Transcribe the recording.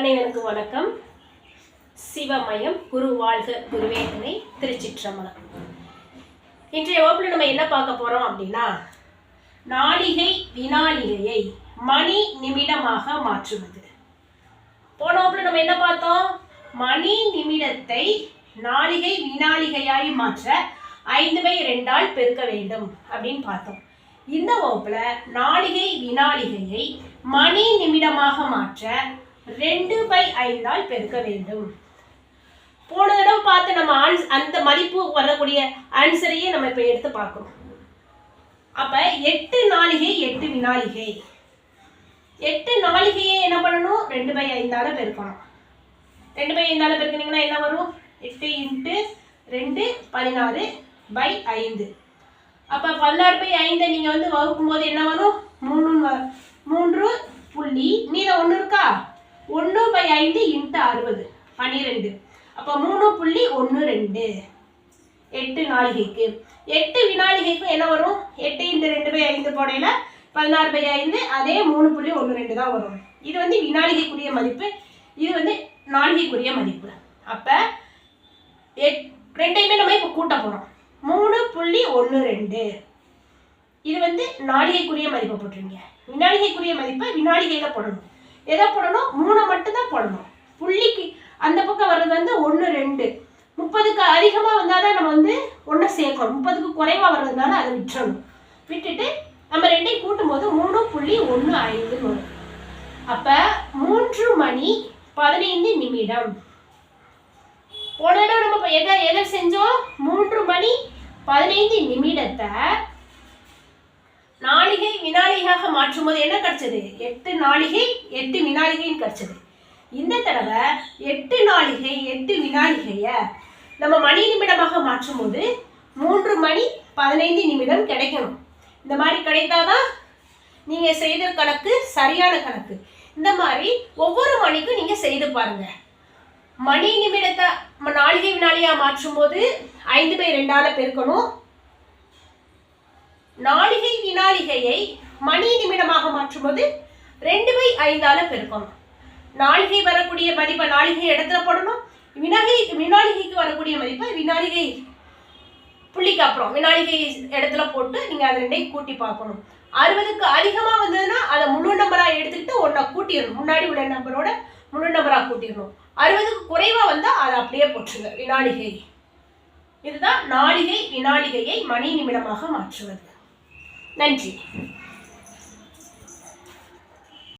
அனைவருக்கும் வணக்கம். சிவமயம் குரு வாழ்க குருவேதனை திருச்சிற்றம்பலம். இன்றைய வகுப்பில் நம்ம என்ன பார்க்க போறோம் அப்படின்னா நாளிகை வினாளிகையை மணி நிமிடமாக மாற்றுவது. போன வகுப்பில் நம்ம என்ன பார்த்தோம்? மணி நிமிடத்தை நாளிகை வினாளிகையாய் மாற்ற ஐந்து பை ரெண்டால் பெருக்க வேண்டும் அப்படின்னு பார்த்தோம். இந்த வகுப்புல நாளிகை வினாளிகையை மணி நிமிடமாக மாற்ற ரெண்டு பை ஐந்தால் பெருக்க வேண்டும். போன தடவை பார்த்து நம்ம ஆன்ஸ் அந்த மதிப்பு வரக்கூடிய ஆன்சரையே நம்ம இப்போ எடுத்து பார்க்கணும். அப்போ எட்டு நாளிகை எட்டு வினாளிகை எட்டு நாளிகையை என்ன பண்ணணும்? ரெண்டு பை ஐந்தால் பெருக்கணும். ரெண்டு பை ஐந்தால் பெருக்கினீங்கன்னா என்ன வரும்? எட்டு இன்ட்டு ரெண்டு பதினாறு பை ஐந்து. அப்போ பதினாறு பை ஐந்தை நீங்கள் வந்து வகுக்கும் போது என்ன வரும்? மூணு மூன்று புள்ளி மீதம் ஒன்று இருக்கா? ஒன்று பை ஐந்து இன்ட்டு அறுபது. பன்னிரெண்டு. அப்போ மூணு புள்ளி ஒன்று ரெண்டு. எட்டு நாளிகைக்கு. எட்டு வினாளிகைக்கும் என்ன வரும்? எட்டு இந்த ரெண்டு பை ஐந்து போடையில பதினாறு பை ஐந்து அதே மூணு புள்ளி ஒன்று ரெண்டு தான் வரும். இது வந்து வினாளிகைக்குரிய மதிப்பு. இது வந்து நாளிகைக்குரிய மதிப்பு. அப்போ எட் ரெண்டையுமே நம்ம இப்போ கூட்ட போகிறோம் மூணு புள்ளி ஒன்று ரெண்டு. இது வந்து நாளிகைக்குரிய மதிப்பை போட்டிருங்க வினாளிகைக்குரிய மதிப்பை வினாளிகையில் போடணும். எதை போடணும்? மூணை மட்டும்தான் போடணும். புள்ளிக்கு அந்த பக்கம் வர்றது வந்து ஒன்று ரெண்டு. முப்பதுக்கு அதிகமாக வந்தால் தான் நம்ம வந்து ஒன்றை சேர்க்கணும். முப்பதுக்கு குறைவாக வர்றதுனால அதை விட்டுறணும். விட்டுட்டு நம்ம ரெண்டையும் கூட்டும்போது மூணு புள்ளி ஒன்று ஐந்துன்னு வரும். அப்போ மூன்று மணி பதினைந்து நிமிடம். போன நம்ம எதை எதை செஞ்சோம்? மூன்று மணி பதினைந்து நிமிடத்தை நாளிகை வினாடி மாற்றும் போது என்ன கிடைச்சது? எட்டு நாளிகை எட்டு வினாளிகைன்னு கிடைச்சது. இந்த தடவை எட்டு நாளிகை எட்டு வினாளிகைய நம்ம மணி நிமிடமாக மாற்றும் போது மூன்று மணி பதினைந்து நிமிடம் கிடைக்கணும். இந்த மாதிரி கிடைத்தாதான் நீங்க செய்த கணக்கு சரியான கணக்கு. இந்த மாதிரி ஒவ்வொரு மணிக்கும் நீங்க செய்து பாருங்க. மணி நிமிடத்தை நாளிகை வினாளியா மாற்றும் போது ஐந்து பை ரெண்டால பெருக்கணும். நாளிகை வினாளிகையை மணி நிமிடமாக மாற்றும் போது ரெண்டு பை ஐந்தால பெருக்கணும் நாளிகை வரக்கூடிய மதிப்பை நாளிகை இடத்துல போடணும். வினாகை வினாளிகைக்கு வரக்கூடிய மதிப்பை வினாளிகை புள்ளிக்கு அப்புறம் வினாளிகை இடத்துல போட்டு நீங்க அதை ரெண்டையும் கூட்டி பார்க்கணும். அறுபதுக்கு அதிகமாக வந்ததுன்னா அதை முழு நம்பராக எடுத்துக்கிட்டு ஒன்றை கூட்டிடணும். முன்னாடி உள்ள நம்பரோட முழு நம்பராக கூட்டிடணும். அறுபதுக்கு குறைவாக வந்தால் அதை அப்படியே போட்டுருங்க வினாளிகை. இதுதான் நாளிகை வினாளிகையை மணி நிமிடமாக மாற்றுவது. நன்றி.